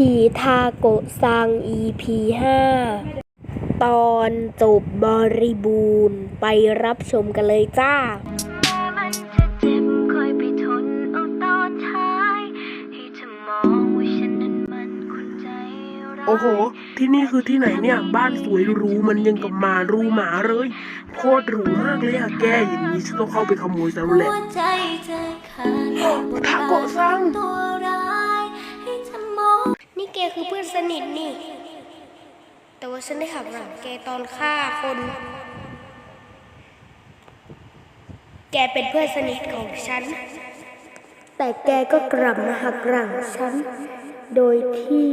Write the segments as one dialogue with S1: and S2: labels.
S1: ผีทาโกะซัง EP 5ตอนจบบริบูรณ์ไปรับชมกันเลยจ้า
S2: มันจะเจ็บคอยไปทนเอาตอนท้ายให้เธอมองว่าฉันนั้นมันคนใจร้าย
S3: โอ้โห ที่นี่คือที่ไหนเนี่ย บ้านสวยหรูมันยังกับหมารูหมาเลย โคตรหรูมากเลยอะแกอย่างนี้ฉันต้องเข้าไปขโมยซะแล้วแหละ
S2: หัวใจใจขาดบน
S3: ทาโกะซัง
S1: แกคือเพื่อนสนิทนี่ แต่ว่าฉันได้หักหลังแกตอนฆ่าคน แกเป็นเพื่อนสนิทของฉัน แต่แกก็กลับมาหักหลังฉัน โดยที่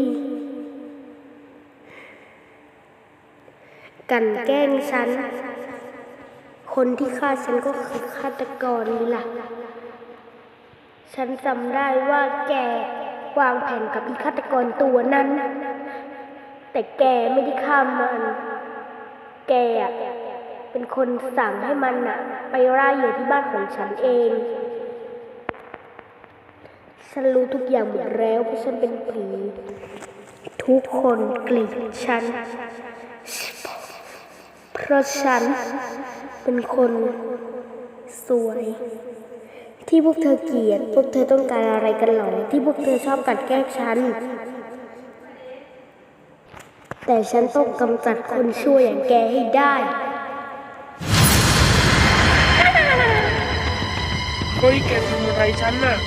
S1: กันแกล้งฉัน คนที่ฆ่าฉันก็คือฆาตกรนี่ล่ะ ฉันจำได้ว่าแก วางแผนกับอีฆาตกรตัวนั้น แต่แกไม่ได้ฆ่ามัน แกเป็นคนสั่งให้มันน่ะ ไปร่าเหยื่อที่บ้านของฉันเอง ฉันรู้ทุกอย่างหมดแล้วเพราะฉันเป็นผี ทุกคนเกลียดฉัน เพราะฉันเป็นคนสวย ที่พวกเธอเกลียด พวกเธอต้องการอะไรกันหรอที่พวกเธอชอบกัดแกล้งฉัน แต่ฉันต้องกำจัดคนชั่วอย่างแกให้ได้
S3: เฮ้ยแกทำอะไรฉันน่ะ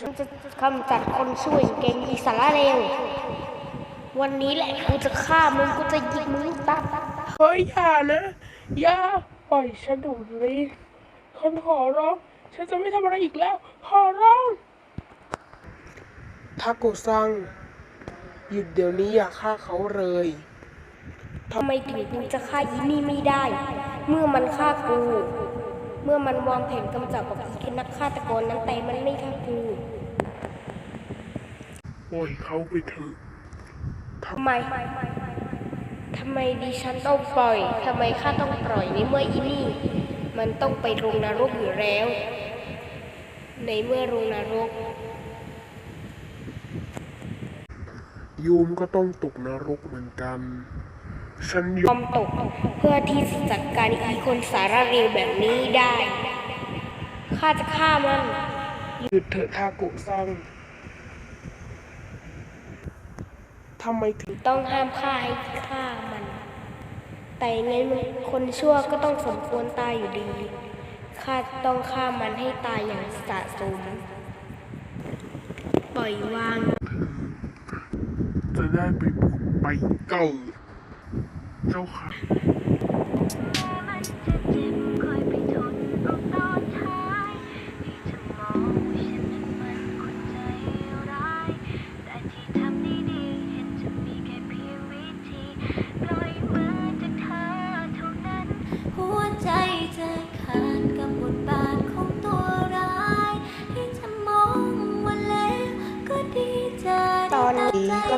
S1: ฉันจะกำจัดคนชั่วอย่างแกอีสาระเลววันนี้แหละกูจะฆ่ามึงกูจะยิงมึงตับ
S3: เฮ้ยอย่านะ อย่าปล่อยฉันดูเลยฉันขอร้อง ฉันจะไม่ทำอะไรอีกแล้ว ขอร้องทาโกะซัง หยุดเดี๋ยวนี้อย่าฆ่าเขาเลย
S1: ทำไมถึงกูจะฆ่าอีนี่ไม่ได้ เมื่อมันฆ่ากู เมื่อมันวางแผนกำจัดกับอีนักฆาตกรนั้นแต่มันไม่ฆ่ากู
S3: ปล่อยเขาไปเถอะ
S1: ทำไมทำไมดิฉันต้องปล่อยทำไมข้าต้องปล่อยในเมื่ออีนี่ มันต้องไปลงนรกอยู่แล้ว ในเมื่อลงนรก
S3: ยูมก็ต้องตกนรกเหมือนกัน ฉันย
S1: ย
S3: อ
S1: อ
S3: ม
S1: มตกเพื่อที่จะจัดการอีคนสารเร็วแบบนี้ได้ข้าจะฆ่ามัน
S3: หยุดเถอะทาโกะซังทำไมถึง
S1: ต้องห้ามฆ่าให้ฆ่ามัน แต่ยังไงมันคนชั่วก็ต้องสมควรตายอยู่ดีข้าต้องฆ่ามันให้ตายอย่างสะสม ปล่อยวาง
S3: จะได้ไปบุกไปเก่า เจ้าค่ะ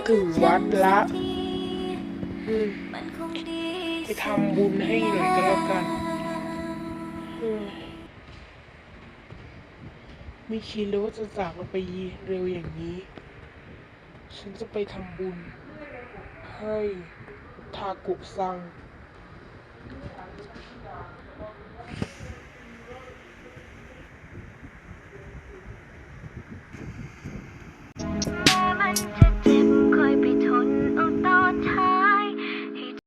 S2: นี้ก็
S3: ถึงวัดละไปทำบุญให้หน่อยก็แล้วกันไม่คิดเลยว่าจะจากเราไปเร็วอย่างนี้ ฉันจะไปทำบุญ ให้ทากุซัง